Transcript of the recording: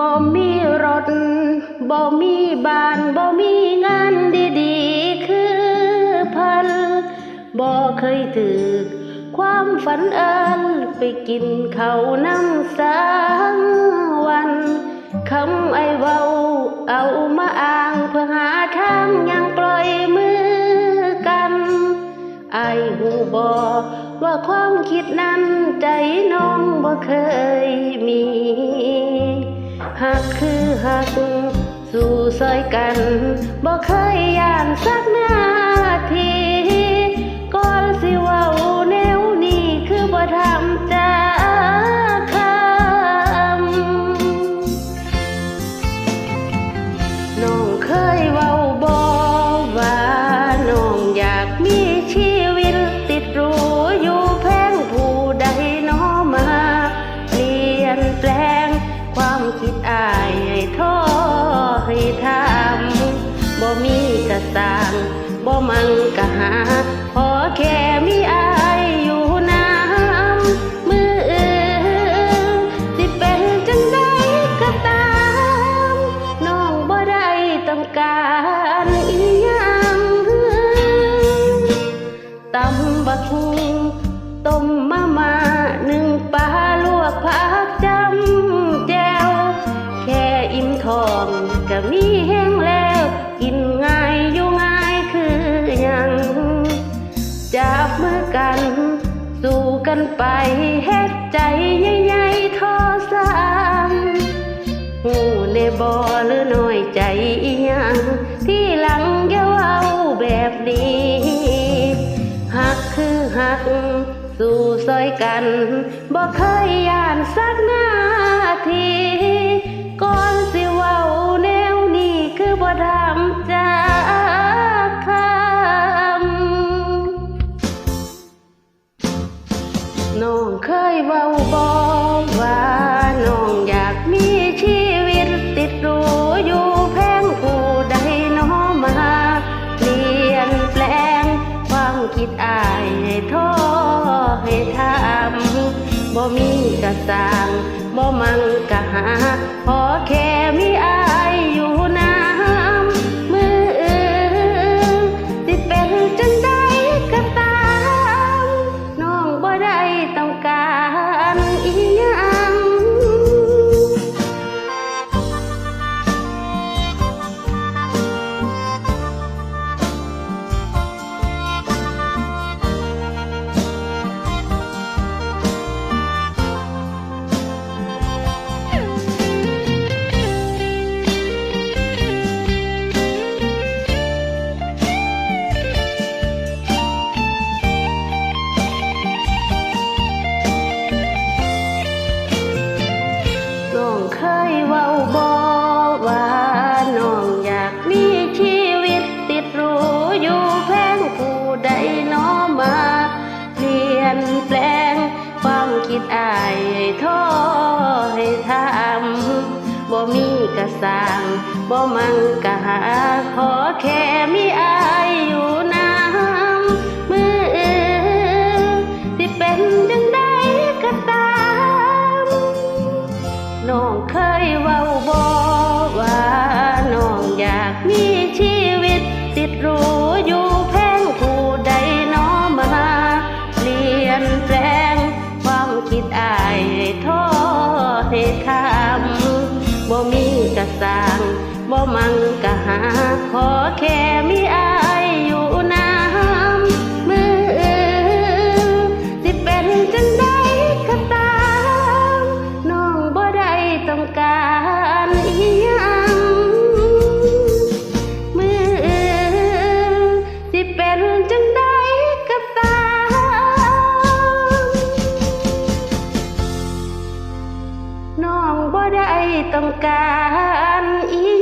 บ่มีบ้านบ่มีงานดีๆ คือเพันบ่เคยถึกความฝันเอินไปกินเขาน้ำสังวันคำไอเว้าเอามาอ้างเพื่อหาทางยังปล่อยมือกันไอหูบอว่าความคิดนั้นใจน้องบ่เคยมี หักคือหัก สู่ซอยกันบ่เคยย่านสักนาที มีกะสร้างบ่มังกะหาพอแค่มีอายอยู่น้ำมืออื่นสิเป็นจังใดก็ตามน้องบ่ได้ต้องการอีหยังตำบักหุงต้มมามาหนึ่งปลาลวกผักจำแจวแค่อิ่มท้องก็มีแห้ง กันไปเฮ็ดใจใหญ่ๆทอสางหูในบ่หรือน้อยใจอีหยังที่หลังอย่าเว้าแบบนี้หักคือหัก สู่ซอยกันบ่เคยย่านสักนาที น้องเคยเว้าบอกว่าน้องอยากมีชีวิตติดรูอยู่แพงผู้ใดน้อมาเปลี่ยนแปลง ความคิดอายให้ท้อให้ทำบ่มีกะสางบ่มังกะหาพอแค่ กะสร้างบ่มังกะหา ขอแค่มีอายอยู่น้ำมืออื่นสิเป็นจังใดก็ตามน้องเคยเว้าบอกว่าน้องอยากมีชีวิตติดรูอยู่ กะสางบ่มั่งกะหา ขอแค่มีอายอยู่น้ำมือสิเป็นจังได้กะตามน้องบ่ได้ต้องการอีหยังมือสิเป็นจังได้กะตาม น้อง ได้ต้องการอี